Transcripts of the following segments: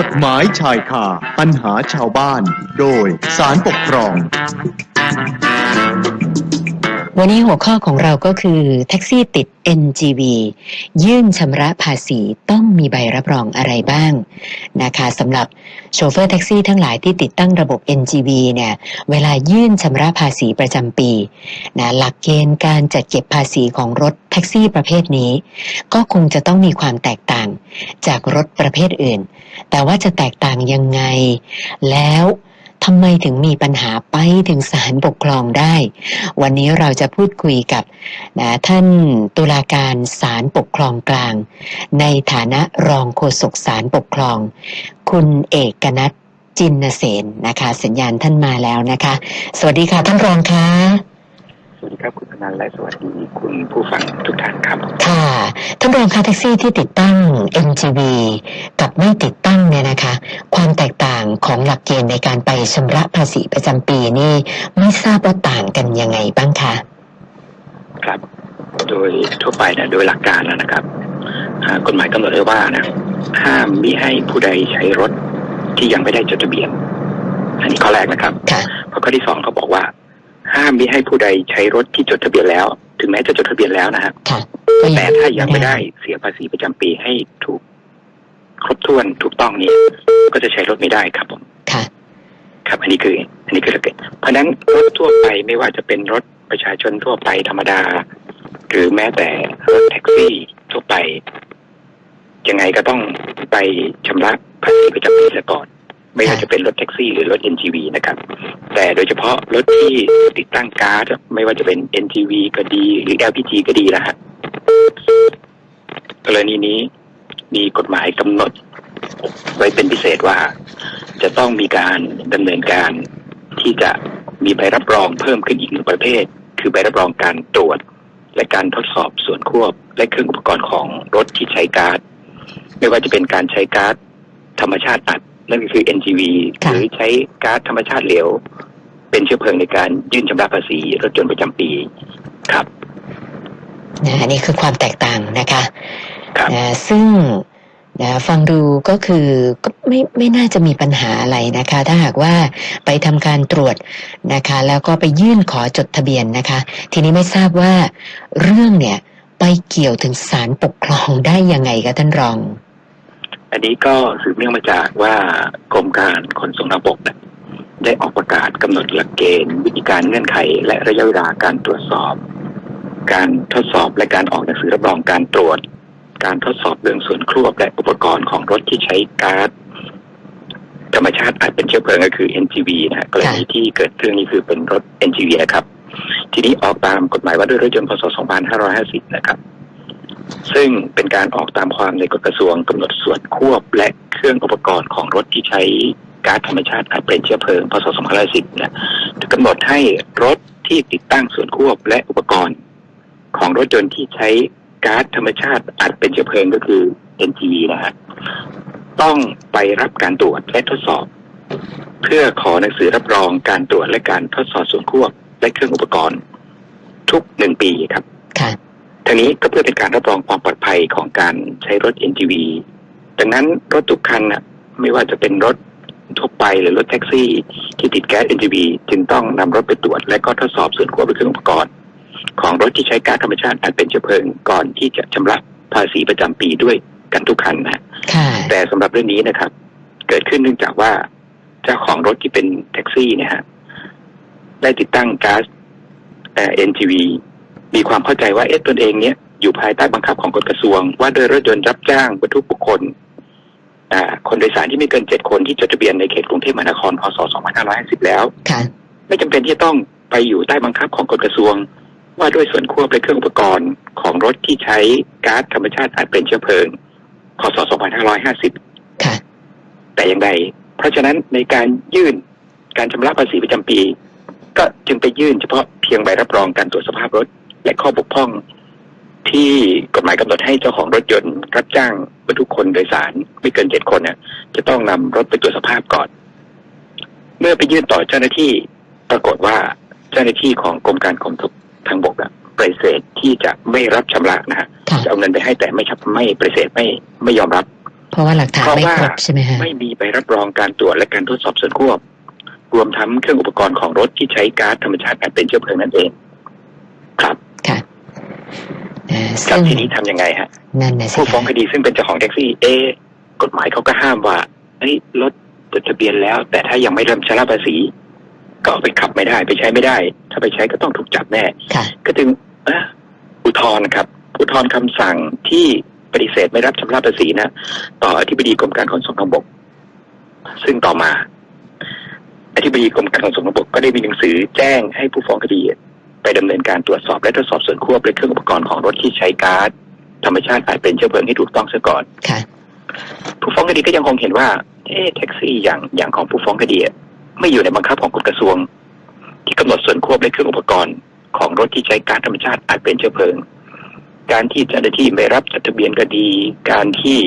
กฎหมายชายคาปัญหาชาวบ้าน โดยสารปกครอง วันนี้หัวข้อของเราก็คือ แท็กซี่ติด NGV ยื่นชำระภาษีต้องมีใบรับรองอะไรบ้างนะคะสำหรับโชเฟอร์แท็กซี่ทั้งหลายที่ติดตั้งระบบ NGV เนี่ยเวลายื่นชำระภาษีประจำปีนะหลักเกณฑ์การจัดเก็บภาษีของรถแท็กซี่ประเภทนี้ ก็คงจะต้องมีความแตกต่างจากรถประเภทอื่น แต่ว่าจะแตกต่างยังไงแล้ว ทำไมถึงมีปัญหาไปถึงศาลปกครองได้ วันนี้เราจะพูดคุยกับนะท่านตุลาการศาลปกครองกลาง ในฐานะรองโฆษกศาลปกครอง คุณเอกนัทจินเสนนะคะ สัญญาณท่านมาแล้วนะคะ สวัสดีค่ะท่านรองคะ สวัสดีครับคุณธนันและสวัสดีคุณผู้ฟังทุกท่านครับ ค่ะท่านรองคะแท็กซี่ที่ติดตั้ง NGV กับไม่ติดตั้งเนี่ยนะคะ ความแตกต่างของหลักเกณฑ์ในการไปชำระภาษีประจำปีนี่ไม่ทราบว่าต่างกันยังไงบ้างคะครับ โดยทั่วไปนะโดยหลักการแล้วนะครับอ่ากฎหมายกำหนดไว้ว่านะห้ามมิให้ผู้ใดใช้รถที่ยังไม่ได้จดทะเบียน อันนี้ข้อแรกนะครับค่ะเพราะข้อที่สองเขาบอกว่า ห้ามมิให้ผู้ใดใช้รถที่จดทะเบียนแล้ว ถึงแม้จะจดทะเบียนแล้วนะฮะค่ะแต่ถ้ายังไม่ได้เสียภาษีประจำปีให้ถูก ครบถ้วนถูกต้องเนี่ยก็จะใช้รถไม่ได้ครับผม ค่ะ ครับ อันนี้คือ อันนี้คือหลักเกณฑ์เพราะฉะนั้นรถทั่วไปไม่ว่าจะเป็นรถประชาชนทั่วไปธรรมดา หรือแม้แต่รถแท็กซี่ทั่วไป ยังไงก็ต้องไปชำระภาษีประจำปีเสียก่อน ไม่ว่าจะเป็นรถแท็กซี่หรือรถ NGV นะครับ แต่โดยเฉพาะรถที่ติดตั้งก๊าซไม่ว่าจะเป็น NGV ก็ดี หรือ LPG ก็ดีนะฮะกรณีนี้มีกฎหมายกำหนด ไว้เป็นพิเศษว่า จะต้องมีการดำเนินการที่จะมีใบรับรองเพิ่มขึ้นอีกหนึ่งประเภท คือใบรับรองการตรวจ และการทดสอบส่วนควบ และเครื่องอุปกรณ์ของรถที่ใช้ก๊าซไม่ว่าจะเป็นการใช้ก๊าซธรรมชาติอัด นั่นก็คือ NGV หค่ะรือใช้ก๊าซธรรมชาติเหลว เป็นเชื้อเพลิงในการยื่นชำระภาษีรถยนต์ประจำปีครับนะอันนี้คือความแตกต่างนะคะครับนะซึ่งนะฟังดูก็คือก็ไม่ไม่น่าจะมีปัญหาอะไรนะคะ ถ้าหากว่าไปทำการตรวจนะคะ แล้วก็ไปยื่นขอจดทะเบียนนะคะ ทีนี้ไม่ทราบว่าเรื่องเนี่ยไปเกี่ยวถึงศาลปกครองได้ยังไงคะท่านรอง อันนี้ก็สืบเนื่องมาจากว่ากรมการขนส่งทางบกได้ออกประกาศกำหนดหลักเกณฑ์ วิธีการเงื่อนไข และระยะเวลาการตรวจสอบ การทดสอบและการออกหนังสือรับรองการตรวจ การทดสอบเรื่องส่วนควบและอุปกรณ์ของรถที่ใช้ก๊าซธรรมชาติอาจเป็นเชื้อเพลิงก็คือ NGV นะฮะกรณีที่เกิดเรื่องนี้คือเป็นรถ NGV นะครับ ทีนี้ออกตามกฎหมายว่าด้วยรถยนต์พศ 2550 นะครับ ซึ่งเป็นการออกตามความในกฎกระทรวงกำหนดส่วนควบและเครื่องอุปกรณ์ของรถที่ใช้ก๊าซธรรมชาติอาจเป็นเชื้อเพลิงพศ2510เนี่ยกำหนดให้รถที่ติดตั้งส่วนควบและอุปกรณ์ ของรถยนต์ที่ใช้ก๊าซธรรมชาติอาจเป็นเชื้อเพลิงก็คือ NGV นะฮะต้องไปรับการตรวจและทดสอบ เพื่อขอหนังสือรับรองการตรวจและการทดสอบส่วนควบและเครื่องอุปกรณ์ ทุกหนึ่งปีครับ ทางนี้ก็เพื่อเป็นการรับรองความปลอดภัยของการใช้รถ NGV ดังนั้นรถทุกคันน่ะไม่ว่าจะเป็นรถทั่วไปหรือรถแท็กซี่ที่ติดแก๊ส NGV จึงต้องนำรถไปตรวจ และก็ทดสอบส่วนควบและเครื่องอุปกรณ์ ของรถที่ใช้ก๊าซธรรมชาติอาจเป็นเชื้อเพลิงก่อนที่จะชำระภาษีประจำปีด้วยกันทุกคันนะค่ะแต่สำหรับเรื่องนี้นะครับ เกิดขึ้นเนื่องจากว่า เจ้าของรถที่เป็นแท็กซี่เนี่ยฮะได้ติดตั้งก๊าซเอ่อ NGV มีความเข้าใจว่าเอ๊ะตนเองเนี่ยอยู่ภายใต้บังคับของกฎกระทรวง ว่าโดยรถยนต์รับจ้างบรรทุกบุคคลอ่าคนโดยสารที่ไม่เกินเจ็ดคนที่จดทะเบียนในเขตกรุงเทพมหานครพศ2550 แล้วค่ะไม่จำเป็นที่จะต้องไปอยู่ใต้บังคับของกฎกระทรวง ว่าด้วยส่วนควบและเครื่องอุปกรณ์ของรถที่ใช้ก๊าซธรรมชาติอาจเป็นเชื้อเพลิงพศ2550ค่ะแต่อย่างใดเพราะฉะนั้นในการยื่นการชำระภาษีประจำปี ก็จึงไปยื่นเฉพาะเพียงใบรับรองการตรวจสภาพรถ และข้อบกพร่องที่กฎหมายกำหนดให้เจ้าของรถยนต์รับจ้างบรรทุกคนโดยสารไม่เกินเจ็ดคนเนี่ยจะต้องนำรถไปตรวจสภาพก่อน เมื่อไปยื่นต่อเจ้าหน้าที่ปรากฏว่าเจ้าหน้าที่ของกรมการขนส่งทางบกอะปฏิเสธที่จะไม่รับชำระนะฮะค่ะจะเอาเงินไปให้แต่ไม่ชับไม่ปฏิเสธไม่ไม่ยอมรับ เพราะว่าหลักฐานเพราะไม่ว่าครบใช่ไหมฮะไม่มีใบรับรองการตรวจและการทดสอบส่วนควบ รวมทั้งเครื่องอุปกรณ์ของรถที่ใช้ก๊าซธรรมชาติอันเป็นเชื้อเพลิงนั่นเอง ครับ ค่ะอ่าครัซึ่บงทีนี้ทำยังไงฮะนั่นนะสิผู้ฟ้องคะคดีซึ่งเป็นเจ้าของแท็กซี่ เอะกฎหมายเขาก็ห้ามว่าเฮ้ยรถจดทะเบียนแล้ว แต่ถ้ายังไม่เริ่มชำระภาษี ก็เอาไปขับไม่ได้ไปใช้ไม่ได้ ถ้าไปใช้ก็ต้องถูกจับแน่ค่ะก็จึงเอ่ออุทธรณ์ครับ อุทธรณ์คำสั่งที่ปฏิเสธไม่รับชำระภาษีนะต่ออธิบดีกรมการขนส่งทางบก ซึ่งต่อมา อธิบดีกรมการขนส่งทางบกก็ได้มีหนังสือแจ้งให้ผู้ฟ้องคดี ไปดำเนินการตรวจสอบและทดสอบส่วนควบและเครื่องอุปกรณ์ของรถที่ใช้ก๊าซธรรมชาติอาจเป็นเชื้อเพลิงให้ถูกต้องเสียก่อนค่ะผู้ฟ้องคดีก็ยังคงเห็นว่าเอ๊ะแท็กซี่อย่างอย่างของผู้ฟ้องคดีอะไม่อยู่ในบังคับของกฎกระทรวง ที่กำหนดส่วนควบและเครื่องอุปกรณ์ของรถที่ใช้ก๊าซธรรมชาติอาจเป็นเชื้อเพลิง การที่เจ้าหน้าที่ไม่รับจดทะเบียนก็ดี การที่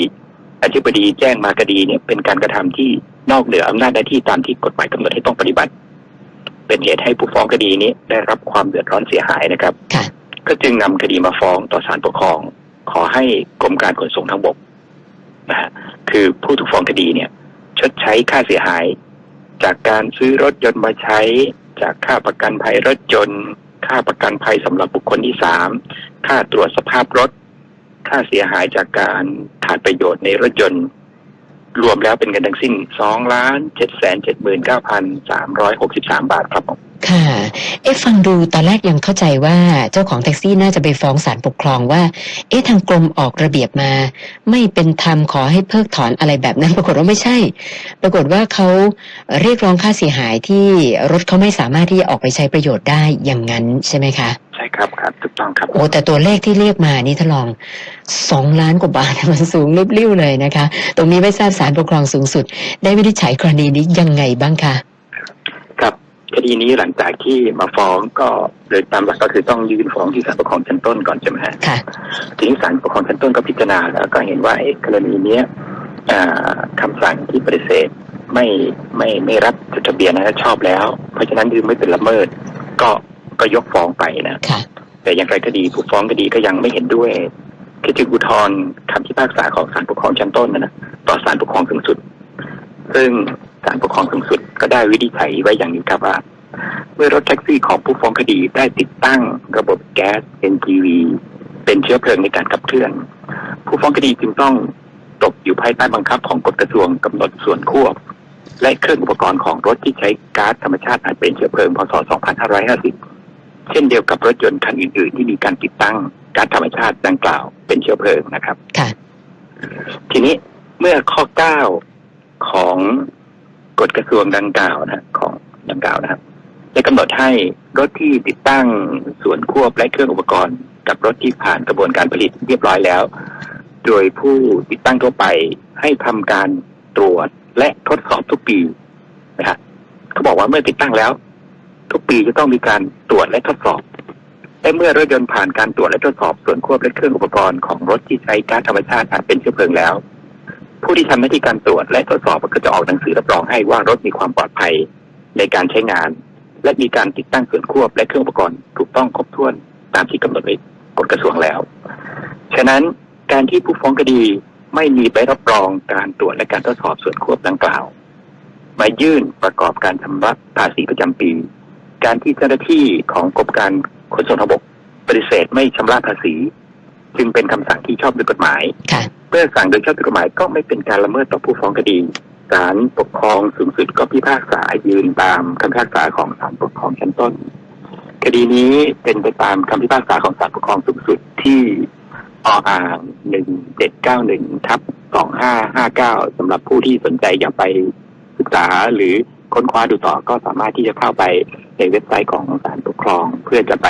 อธิบดีแจ้งมาก็ดีเนี่ยเป็นการกระทำที่นอกเหนืออำนาจหน้าที่ตามที่กฎหมายกำหนดให้ต้องปฏิบัติ เป็นเหตุให้ผู้ฟ้องคดีนี้ได้รับความเดือดร้อนเสียหายนะครับ ค่ะ ก็จึงนำคดีมาฟ้องต่อศาลปกครอง ขอให้กรมการขนส่งทางบกนะฮะคือผู้ถูกฟ้องคดีเนี่ย ชดใช้ค่าเสียหาย จากการซื้อรถยนต์มาใช้ จากค่าประกันภัยรถยนต์ ค่าประกันภัยสำหรับบุคคลที่สามค่าตรวจสภาพรถ ค่าเสียหายจากการขาดประโยชน์ในรถยนต์ รวมแล้วเป็นเงินทั้งสิ้นสองล้านเจ็ดแสนเจ็ดหมื่นเก้าพันสามร้อยหกสิบสามบาทครับผมค่ะเอ๊ะฟังดูตอนแรกยังเข้าใจว่าเจ้าของแท็กซี่น่าจะไปฟ้องศาลปกครองว่า เอ๊ะทางกรมออกระเบียบมา ไม่เป็นธรรมขอให้เพิกถอนอะไรแบบนั้น ปรากฏว่าไม่ใช่ ปรากฏว่าเขาเรียกร้องค่าเสียหายที่รถเขาไม่สามารถที่จะออกไปใช้ประโยชน์ได้อย่างนั้นใช่ไหมคะ ต้องครับ โอ้แต่ตัวเลขที่เรียกมานี่ถ้าลองสองล้านกว่าบาทมันสูงริบลิ่วเลยนะคะ ตรงนี้ไม่ทราบศาลปกครองสูงสุด ได้วินิจฉัยกรณีนี้ยังไงบ้างคะครับคดีนี้หลังจากที่มาฟ้องก็โดยตามหลักก็คือต้องยื่นฟ้องที่ศาลปกครองชั้นต้นก่อนใช่ไหมฮะค่ะทีนี้ศาลปกครองชั้นต้นก็พิจารณาแล้วก็เห็นว่าเอ๊ะกรณีเนี้ยอ่าคำสั่งที่ปฏิเสธไม่ไม่ไม่รับจดทะเบียนนะชอบแล้ว เพราะฉะนั้นคือไม่เป็นละเมิด ก็ก็ยกฟ้องไปนะค่ะ แต่อย่างไรก็ดีผู้ฟ้องคดีก็ยังไม่เห็นด้วยคือจึงอุทธรณ์คำพิพากษาของศาลปกครองชั้นต้นนะนะต่อศาลปกครองสูงสุด ซึ่งศาลปกครองสูงสุดก็ได้วินิจฉัยไว้อย่างนี้ครับว่า เมื่อรถแท็กซี่ของผู้ฟ้องคดีได้ติดตั้งระบบแก๊ส NGV เป็นเชื้อเพลิงในการขับเคลื่อน ผู้ฟ้องคดีจึงต้องตกอยู่ภายใต้บังคับของกฎกระทรวงกำหนดส่วนควบ และเครื่องอุปกรณ์ของรถที่ใช้ก๊าซธรรมชาติอาจเป็นเชื้อเพลิงพศ 2550 เช่นเดียวกับรถยนต์คันอื่นๆ ที่มีการติดตั้งก๊าซธรรมชาติดังกล่าวเป็นเชื้อเพลิงนะครับ ค่ะ ทีนี้เมื่อข้อ9ของกฎกระทรวงดังกล่าวนะของดังกล่าวนะครับได้กำหนดให้รถที่ติดตั้งส่วนควบและเครื่องอุปกรณ์ กับรถที่ผ่านกระบวนการผลิตเรียบร้อยแล้ว โดยผู้ติดตั้งทั่วไปให้ทำการตรวจและทดสอบทุกปีนะฮะเขาบอกว่าเมื่อติดตั้งแล้ว ทุกปีจะต้องมีการตรวจและทดสอบและเมื่อรถยนต์ผ่านการตรวจและทดสอบส่วนควบและเครื่องอุปกรณ์ของรถที่ใช้ก๊าซธรรมชาติอาจเป็นเชื้อเพลิงแล้ว ผู้ที่ทำหน้าที่การตรวจและทดสอบก็จะออกหนังสือรับรองให้ว่ารถมีความปลอดภัยในการใช้งาน และมีการติดตั้งส่วนควบและเครื่องอุปกรณ์ถูกต้องครบถ้วนตามที่กำหนดไว้กฎกระทรวงแล้ว ฉะนั้นการที่ผู้ฟ้องคดีไม่มีใบรับรองการตรวจและการทดสอบส่วนควบดังกล่าว มายื่นประกอบการชำระภาษีประจำปี การที่เจ้าหน้าที่ของกรมการขนส่งทางบกปฏิเสธไม่ชำระภาษี จึงเป็นคำสั่งที่ชอบด้วยกฎหมายค่ะเมื่อสั่งโดยชอบด้วยกฎหมายก็ไม่เป็นการละเมิดต่อผู้ฟ้องคดีศาลปกครองสูงสุดก็พิพากษายืนตามคำพิพากษาของศาลปกครองชั้นต้น คดีนี้เป็นไปตามคำพิพากษาของศาลปกครองสูงสุดที่ออ่างหนึ่งเจ็ดเก้าหนึ่งทับสองห้าห้าเก้าสำหรับผู้ที่สนใจอยากไปศึกษาหรือ ค้นคว้าดูต่อก็สามารถที่จะเข้าไปในเว็บไซต์ของศาลปกครอง เพื่อจะไป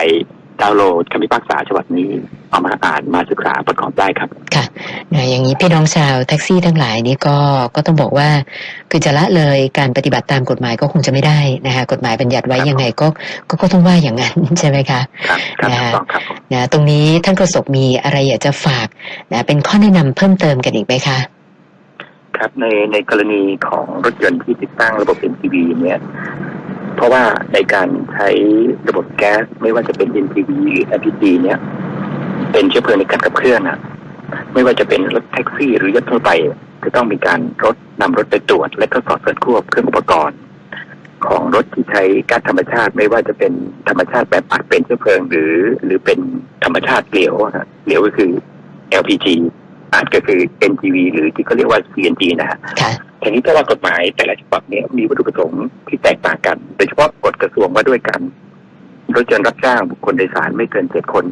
ดาวน์โหลดคำพิพากษาฉบับนี้เอามาอ่านมาศึกษาประกอบได้ครับนะอย่างนี้พี่น้องชาวแท็กซี่ทั้งหลายนี่ก็ก็ต้องบอกว่า คือจะละเลยการปฏิบัติตามกฎหมายก็คงจะไม่ได้นะคะกฎหมายบัญญัติไว้ครับยังไงก็ก็ก็ต้องว่าอย่างนั้นใช่ไหมคะครับครับนะถูกต้องครับนะตรงนี้ท่านโฆษกมีอะไรอยากจะฝากนะเป็นข้อแนะนำเพิ่มเติมกันอีกไหมคะ ครับในในกรณีของรถยนต์ที่ติดตั้งระบบ NPV เนี่ย เพราะว่าในการใช้ระบบแก๊สไม่ว่าจะเป็น NPV หรือ LPG เนี่ย เป็นเชื้อเพลิงในการขับเคลื่อนนะไม่ว่าจะเป็นรถแท็กซี่หรือยถทั่วไป จะต้องมีการรถนำรถไปตรวจ และทดสอบส่วนควบเครื่องอุปกรณ์ ของรถที่ใช้ก๊าซธรรมชาติ ไม่ว่าจะเป็นธรรมชาติแบบอัดเป็นเชื้อเพลิงหรือ หรือเป็นธรรมชาติเหลวอะเหลวก็คือ LPG อัดก็คือ NGV หรือที่เขาเรียกว่า CNG นะฮะค่ะทีนี้ถ้าว่ากฎหมายแต่ละฉบับเนี้มีวัตถุประสงค์ที่แตกต่างกัน โดยเฉพาะกฎกระทรวงว่าด้วยกันรถยนต์รับจ้างบุคคลโดยสารไม่เกินเจ็ดคน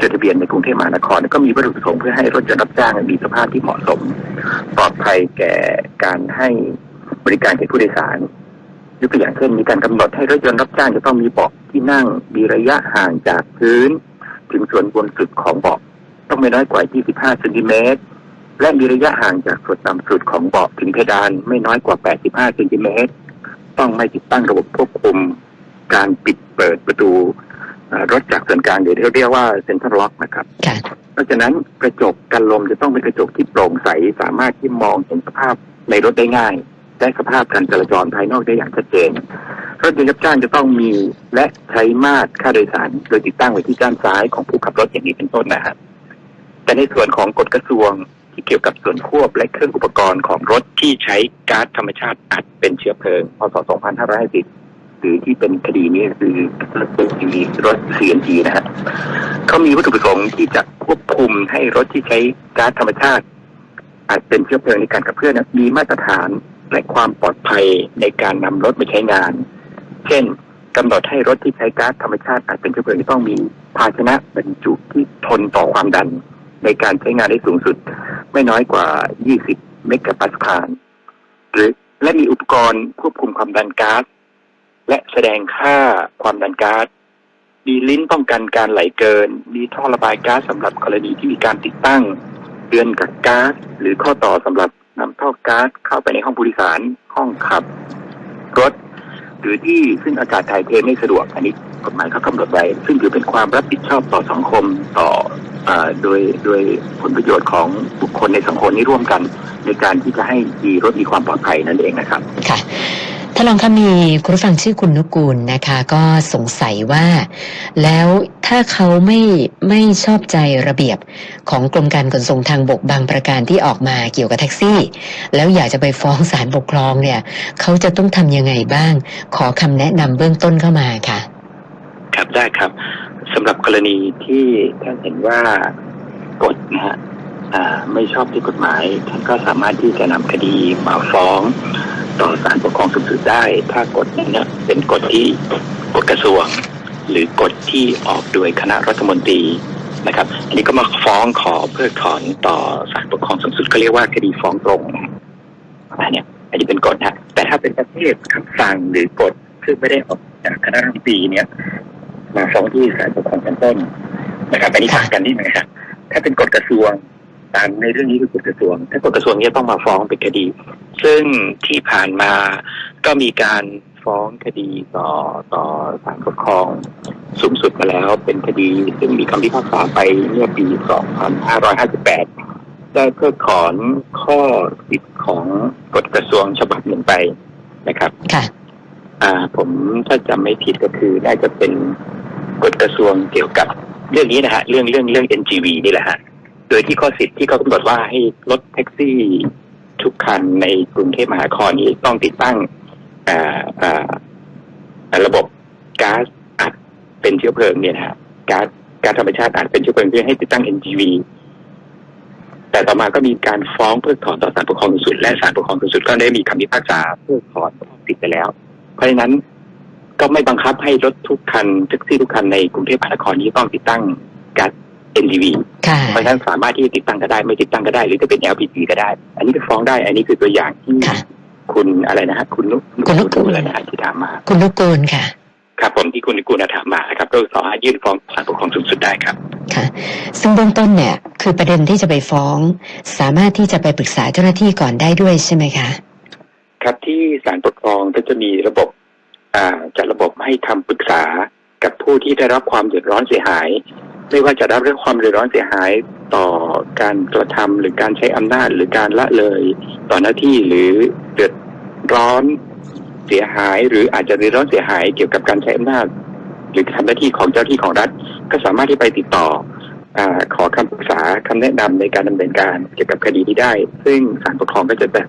จดทะเบียนในกรุงเทพมหานคร ก็มีวัตถุประสงค์เพื่อให้รถยนต์รับจ้างมีสภาพที่เหมาะสม ปลอดภัยแก่การให้บริการแก่ผู้โดยสารยกตัวอย่างเช่นมีการกำหนดให้รถยนต์รับจ้างจะต้องมีเบาะที่นั่งมีระยะห่างจากพื้น ถึงส่วนบนสุดของเบาะ ต้องไม่น้อยกว่า 25เซนติเมตร และมีระยะห่างจากส่วนต่ำสุดของเบาะถึงเพดานไม่น้อยกว่า 85เซนติเมตร ต้องไม่ติดตั้งระบบควบคุม การปิดเปิดประตูเอ่อรถจากส่วนกลางหรือที่เรียกว่าเซ็นทรัลล็อกนะครับค่ะเพราะฉะนั้นกระจกกันลมจะต้องเป็นกระจกที่โปร่งใส สามารถที่มองเห็นสภาพในรถได้ง่ายและสภาพการจราจรภายนอกได้อย่างชัดเจน รถยนต์รับจ้างจะต้องมีและใช้มาตรค่าโดยสาร โดยติดตั้งไว้ที่ด้านซ้ายของผู้ขับรถอย่างนี้เป็นต้นนะครับ แต่ในส่วนของกฎกระทรวงที่เกี่ยวกับส่วนควบและเครื่องอุปกรณ์ของรถที่ใช้ก๊าซธรรมชาติอัดเป็นเชื้อเพลิงพศ 2550 หรือที่เป็นคดีนี้คือรถเป็นรถ CNG นะฮะเขามีวัตถุประสงค์ที่จะควบคุมให้รถที่ใช้ก๊าซธรรมชาติอาจเป็นเชื้อเพลิงในการขับเคลื่อนนะมีมาตรฐานและความปลอดภัยในการนำรถมาใช้งาน เช่นกำหนดให้รถที่ใช้ก๊าซธรรมชาติอาจเป็นเชื้อเพลิงที่ต้องมีภาชนะบรรจุที่ทนต่อความดัน ในการใช้งานได้สูงสุด ไม่น้อยกว่า 20 เมกะปาสคาล หรือและมีอุปกรณ์ควบคุมความดันก๊าซและแสดงค่าความดันก๊าซมีลิ้นป้องกันการไหลเกิน มีท่อระบายก๊าซสำหรับกรณีที่มีการติดตั้งเดือนกักก๊าซหรือข้อต่อสำหรับนำท่อก๊าซเข้าไปในห้องผู้โดยสารห้องขับ รถ หรือที่ซึ่งอากาศถ่ายเทไม่สะดวกอันนี้กฎหมายเขากำหนดไว้ ซึ่งถือเป็นความรับผิดชอบต่อสังคมต่อ โดยโดยผลประโยชน์ของบุคคลในสังคมนี้ร่วมกัน ในการที่จะให้มีรถมีความปลอดภัยนั่นเองนะครับ ค่ะถ้าลองคะมีคุณผู้ฟังชื่อคุณนุกูลนะคะ ก็สงสัยว่า แล้วถ้าเขาไม่ไม่ชอบใจระเบียบของกรมการขนส่งทางบกบางประการที่ออกมาเกี่ยวกับแท็กซี่ แล้วอยากจะไปฟ้องศาลปกครองเนี่ย เขาจะต้องทำยังไงบ้าง ขอคำแนะนำเบื้องต้นเข้ามาค่ะ ครับได้ครับ สำหรับกรณีที่ท่านเห็นว่ากฎนะฮะไม่ชอบที่กฎหมาย ท่านก็สามารถที่จะนำคดีมาฟ้องต่อศาลปกครองสูงสุดได้ ถ้ากฎนั้เนี่ยเป็นกฎที่กฎกระทรวง หรือกฎที่ออกโดยคณะรัฐมนตรีนะครับ อันนี้ก็มาฟ้องขอเพิกถอนต่อศาลปกครองสูงสุดก็เรียกว่าคดีฟ้องตรงนะอันเนี้ยอันนี้เป็นกฎนะแต่ถ้าเป็นประเภทคำสั่งหรือกฎซึ่งไม่ได้ออกจากคณะรัฐมนตรีเนี่ย มาฟ้องที่ศาลปกครองชั้นต้นนะครับอันนี้ต่างกันนิดนึงนะครับถ้าเป็นกฎกระทรวงตามในเรื่องนี้คือกฎกระทรวง ถ้ากฎกระทรวงเนี้ต้องมาฟ้องเป็นคดี ซึ่งที่ผ่านมาก็มีการฟ้องคดีต่อต่อศาลปกครองสูงสุดมาแล้ว เป็นคดีซึ่งมีคำพิพากษาไปเมื่อปี 2558 ได้เพิกถอนข้อสิทธิ์ของกฎกระทรวงฉบับหนึ่งไปนะครับ ค่ะ อ่า ผมถ้าจำไม่ผิดก็คือน่าจะเป็น กฎกระทรวงเกี่ยวกับเรื่องนี้นะฮะเรื่องเรื่องเรื่อง NGV นี่แหละฮะโดยที่ข้อสิทธิ์ที่เขากำหนดว่าให้รถแท็กซี่ทุกคันในกรุงเทพมหานครนี้ต้องติดตั้งระบบก๊าซอัดเป็นเชื้อเพลิงเนี่ยฮะก๊าซก๊าซธรรมชาติอัดเป็นเชื้อเพลิงเพื่อให้ติดตั้ง NGV แต่ต่อมาก็มีการฟ้องเพิกถอนต่อศาลปกครองสูงสุด และศาลปกครองสูงสุดก็ได้มีคำพิพากษาเพิกถอนสิทธิ์ไปแล้ว เพราะฉะนั้น ก็ไม่บังคับให้รถทุกคันแท็กซี่ทุกคันในกรุงเทพมหานครนี้ต้องติดตั้งก๊าซ NGV ค่ะ เพราะฉะนั้นสามารถที่จะติดตั้งก็ได้ไม่ติดตั้งก็ได้ หรือจะเป็น LPG ก็ได้ อันนี้ก็ฟ้องได้ อันนี้คือตัวอย่างที่ค่ะ คุณอะไรนะฮะคุณนุคุณนุกูล อะไรนะฮะที่ถามมาคุณนุกูลค่ะ ครับผมที่คุณนุกูลถามมานะครับก็สามารถยื่นฟ้องศาลปกครองสูงสุดได้ครับ ค่ะ ซึ่งเบื้องต้นเนี่ย คือประเด็นที่จะไปฟ้อง สามารถที่จะไปปรึกษาเจ้าหน้าที่ก่อนได้ด้วยใช่ไหมคะ ครับที่ศาลปกครองก็จะมีระบบอ่า จัดระบบให้คำปรึกษากับผู้ที่ได้รับความเดือดร้อนเสียหาย ไม่ว่าจะรับเรื่องความเดือดร้อนเสียหายต่อการกระทำหรือการใช้อำนาจหรือการละเลย ต่อหน้าที่หรือเดือดร้อนเสียหาย หรืออาจจะเดือดร้อนเสียหายเกี่ยวกับการใช้อำนาจ หรือทำหน้าที่ของเจ้าที่ของรัฐ ก็สามารถที่ไปติดต่ออขอคำปรึกษาคำแนะนำในการดำเนินการเกี่ยวกับคดีนี้ได้ ซึ่งศาลปกครองก็จะแบบ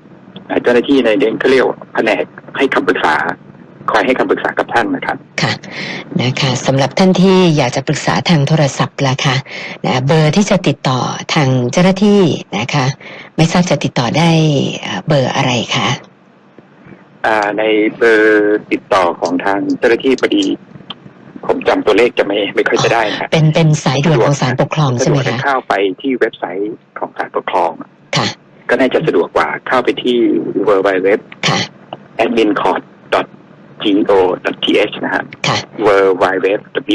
เจ้าหน้าที่ในเดนเขาเรียกว่าแผนกให้คำปรึกษา คอยให้คำปรึกษากับท่านนะครับค่ะนะคะสำหรับท่านที่อยากจะปรึกษาทางโทรศัพท์ล่ะค่ะนะเบอร์ที่จะติดต่อทางเจ้าหน้าที่นะคะ ไม่ทราบจะติดต่อได้เอ่อเบอร์อะไรคะอ่าในเบอร์ติดต่อของทางเจ้าหน้าที่พอดี ผมจำตัวเลขจะไม่ไม่ค่อยจะได้นะเป็นเป็นสายด่วนของศาลปกครองสะใช่ดไหมวกจะคะเข้าไปที่เว็บไซต์ของศาลปกครองค่ะก็น่าจะสะดวกกว่าเข้าไปที่ w w w ค่ะ admincourt go th นะฮะค่ะ w w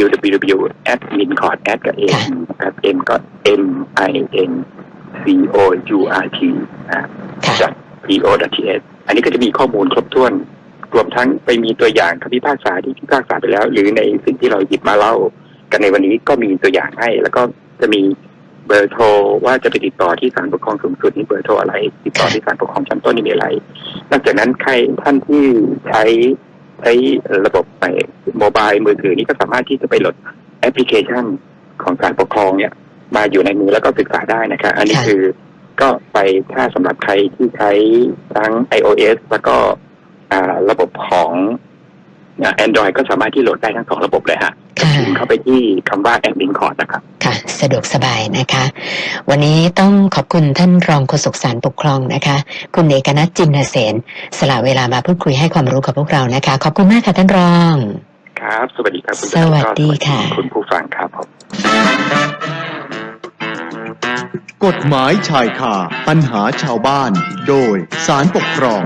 w www admincourt ad กับ m ค่ะนะครับ m ก็ m i n c o u r t นะค่ะจาก go th อันนี้ก็จะมีข้อมูลครบถ้วนรวมทั้งไปมีตัวอย่างคำพิพากษาที่พิพากษาไปแล้ว หรือในสิ่งที่เราหยิบมาเล่ากันในวันนี้ก็มีตัวอย่างให้ แล้วก็จะมีเบอร์โทรว่าจะไปติดต่อที่ศาลปกครองสูงสุดนี่เบอร์โทรอะไร ติดต่อที่ศาลปกครองชั้นต้นนี่มีอะไรนอกจากนั้นใครท่านที่ใช้ ใช้ระบบไปโมบายมือถือนี่ก็สามารถที่จะไปโหลดแอปพลิเคชันของศาลปกครองเนี่ย มาอยู่ในมือแล้วก็ศึกษาได้นะครับอันนี้ค่ะคือก็ไปถ้าสำหรับใครที่ใช้ทั้ง iOS แล้วก็อ่าระบบของอ่า Android ก็สามารถที่โหลดได้ทั้งสองระบบเลยฮะค่ะพิมพ์เข้าไปที่คำว่า Admin Court นะครับค่ะ สะดวกสบายนะคะ วันนี้ต้องขอบคุณท่านรองโฆษกสารปกครองนะคะ คุณเอกนัทจินเสนสละเวลามาพูดคุยให้ความรู้กับพวกเรานะคะ ขอบคุณมากค่ะท่านรอง ครับ สวัสดีครับคุณสวัสดีค่ะ คุณผู้ฟังครับผมกฎหมายชายคาปัญหาชาวบ้าน โดยสารปกครอง